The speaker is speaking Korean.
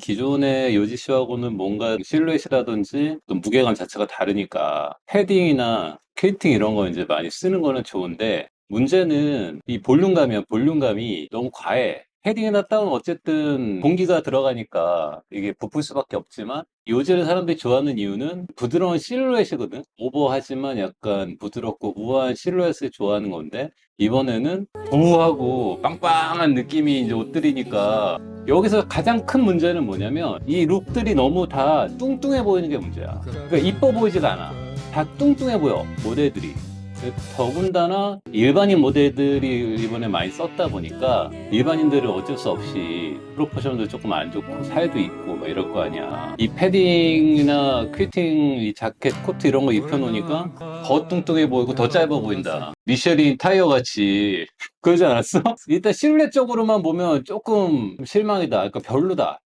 기존의 요지쇼하고는 뭔가 실루엣이라든지 또 무게감 자체가 다르니까 패딩이나 퀼팅 이런 거 이제 많이 쓰는 거는 좋은데 문제는 이 볼륨감이야. 볼륨감이 너무 과해. 패딩에다 따면 어쨌든 공기가 들어가니까 이게 부풀 수밖에 없지만 요지를 사람들이 좋아하는 이유는 부드러운 실루엣이거든. 오버하지만 약간 부드럽고 우아한 실루엣을 좋아하는 건데 이번에는 우하고 빵빵한 느낌이 이제 옷들이니까 여기서 가장 큰 문제는 뭐냐면 이 룩들이 너무 다 뚱뚱해 보이는 게 문제야. 그러니까 이뻐 보이지가 않아. 다 뚱뚱해 보여 모델들이. 더군다나 일반인 모델들이 이번에 많이 썼다 보니까 일반인들은 어쩔 수 없이 프로포션도 조금 안 좋고 살도 있고 막 이럴 거 아니야. 이 패딩이나 퀴팅, 이 자켓, 코트 이런 거 입혀놓으니까 더 뚱뚱해 보이고 더 짧아 보인다. 미쉐린 타이어 같이 그러지 않았어? 일단 실내적으로만 보면 조금 실망이다. 그러니까 별로다.